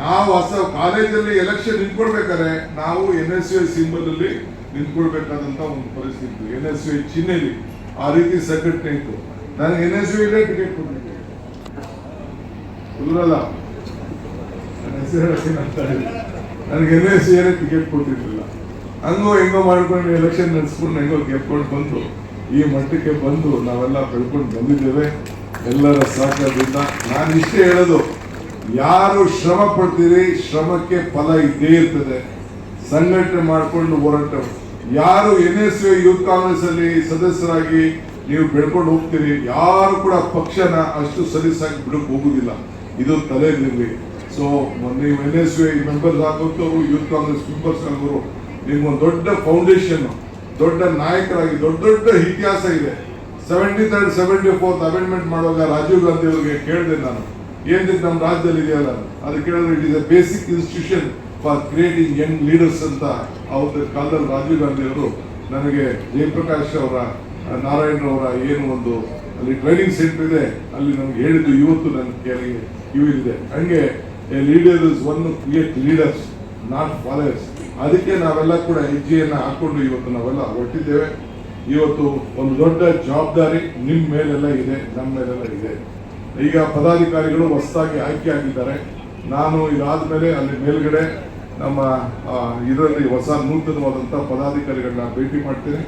ನಾವು ಹೊಸ ಕಾಲೇಜಲ್ಲಿ ಎಲೆಕ್ಷನ್ ನಿಂತ್ಕೊಡ್ಬೇಕಾದ್ರೆ ನಾವು ಎನ್ ಎಸ್ ಯು ಸಿಂಬಲ್ ಅಲ್ಲಿ ನಿಂತ್ಕೊಳ್ಬೇಕಾದಂತ ಒಂದು ಪರಿಸ್ಥಿತಿ. ಎನ್ ಎಸ್ ಯು ಚಿಹ್ನೆಲಿ ಆ ರೀತಿ ಸಂಘಟನೆ ಇತ್ತು. ನನಗೆ ಎನ್ ಎಸ್ ಯು ಇಲ್ಲೇ ಟಿಕೆಟ್ ಕೊಟ್ಟಿದ್ದೆ. ನನಗೆ ಎನ್ ಎಸ್ ಯು ಟಿಕೆಟ್ ಕೊಟ್ಟಿರ್ಲಿಲ್ಲ. ಹಂಗೋ ಹೆಂಗೋ ಮಾಡ್ಕೊಂಡು ಎಲೆಕ್ಷನ್ ನಡೆಸ್ಕೊಂಡು ಹೆಂಗೋ ಗೆದ್ಕೊಂಡು ಬಂದು, ಈ ಮಟ್ಟಕ್ಕೆ ಬಂದು ನಾವೆಲ್ಲ ಬೆಳ್ಕೊಂಡು ಬಂದಿದ್ದೇವೆ. ಎಲ್ಲರ ಸಹಕಾರದಿಂದ ನಾನು ಇಷ್ಟೇ ಹೇಳೋದು. ಯಾರು ಶ್ರಮ ಪಡ್ತೀರಿ, ಶ್ರಮಕ್ಕೆ ಫಲ ಇದ್ದೇ ಇರ್ತದೆ. ಸಂಘಟನೆ ಮಾಡಿಕೊಂಡು ಹೋರಾಟ ಯಾರು ಎನ್ ಎಸ್ ಯೂತ್ ಕಾಂಗ್ರೆಸ್ ಅಲ್ಲಿ ಸದಸ್ಯರಾಗಿ ನೀವು ಬೆಳ್ಕೊಂಡು ಹೋಗ್ತೀರಿ, ಯಾರು ಕೂಡ ಪಕ್ಷನ ಅಷ್ಟು ಸಲೀಸಾಗಿ ಬಿಡಕ್ ಹೋಗುದಿಲ್ಲ. ಇದು ತಲೆ ಸೊ ನೀವು ಎನ್ ಎಸ್ ಯು ಮೆಂಬರ್ಸ್ ಆಗೋರು ಯೂತ್ ಕಾಂಗ್ರೆಸ್ ಮೆಂಬರ್ಸ್ ಆಗೋರು ನಿಮ್ಗೊಂದು ದೊಡ್ಡ ಫೌಂಡೇಶನ್ ದೊಡ್ಡ ನಾಯಕರಾಗಿ, ದೊಡ್ಡ ದೊಡ್ಡ ಇತಿಹಾಸ ಇದೆ. Seventy third seventy fourth amendment ಮಾಡುವಾಗ ರಾಜೀವ್ ಗಾಂಧಿ ಅವರಿಗೆ ಕೇಳಿದೆ ನಾನು. ಏನಿದೆ ನಮ್ಮ ರಾಜ್ಯದಲ್ಲಿ ಇದೆಯಲ್ಲ ಅದು ಕೇಳಿದ್ರೆ it is a basic institution for creating young leaders ಅಂತ ಅವತ್ತ ಕಾಲದಲ್ಲಿ ರಾಜೀವ್ ಗಾಂಧಿ ಅವರು ನನಗೆ ಜಯಪ್ರಕಾಶ್ ಅವರ, ನಾರಾಯಣ ಅವರ ಏನು ಒಂದು ಅಲ್ಲಿ ಟ್ರೈನಿಂಗ್ ಸೆಂಟರ್ ಇದೆ, ಅಲ್ಲಿ ನಮ್ಗೆ ಹೇಳಿದ್ದು ಇವತ್ತು ನನ್ನ ಕೇಳಿಗೆ ಇವು ಇದೆ. ಹಂಗೆ leader is one create leaders not followers ಅದಕ್ಕೆ ನಾವೆಲ್ಲ ಕೂಡ ಹೆಜ್ಜೆಯನ್ನ ಹಾಕೊಂಡು ಇವತ್ತು ನಾವೆಲ್ಲ ಹೊರಟಿದ್ದೇವೆ. ಇವತ್ತು ಒಂದು ದೊಡ್ಡ ಜವಾಬ್ದಾರಿ ನಿಮ್ಮ ಮೇಲೆಲ್ಲ ಇದೆ ನಮ್ಮ ಮೇಲೆಲ್ಲ ಇದೆ. ಈಗ ಪದಾಧಿಕಾರಿಗಳು ಹೊಸದಾಗಿ ಆಯ್ಕೆ ಆಗಿದ್ದಾರೆ ನಾನು ಇದಾದ್ಮೇಲೆ ಅಲ್ಲಿ ಮೇಲ್ಗಡೆ ನಮ್ಮ ಇದರಲ್ಲಿ ಹೊಸ ನೂತನವಾದಂಥ ಪದಾಧಿಕಾರಿಗಳನ್ನ ಭೇಟಿ ಮಾಡ್ತೀನಿ.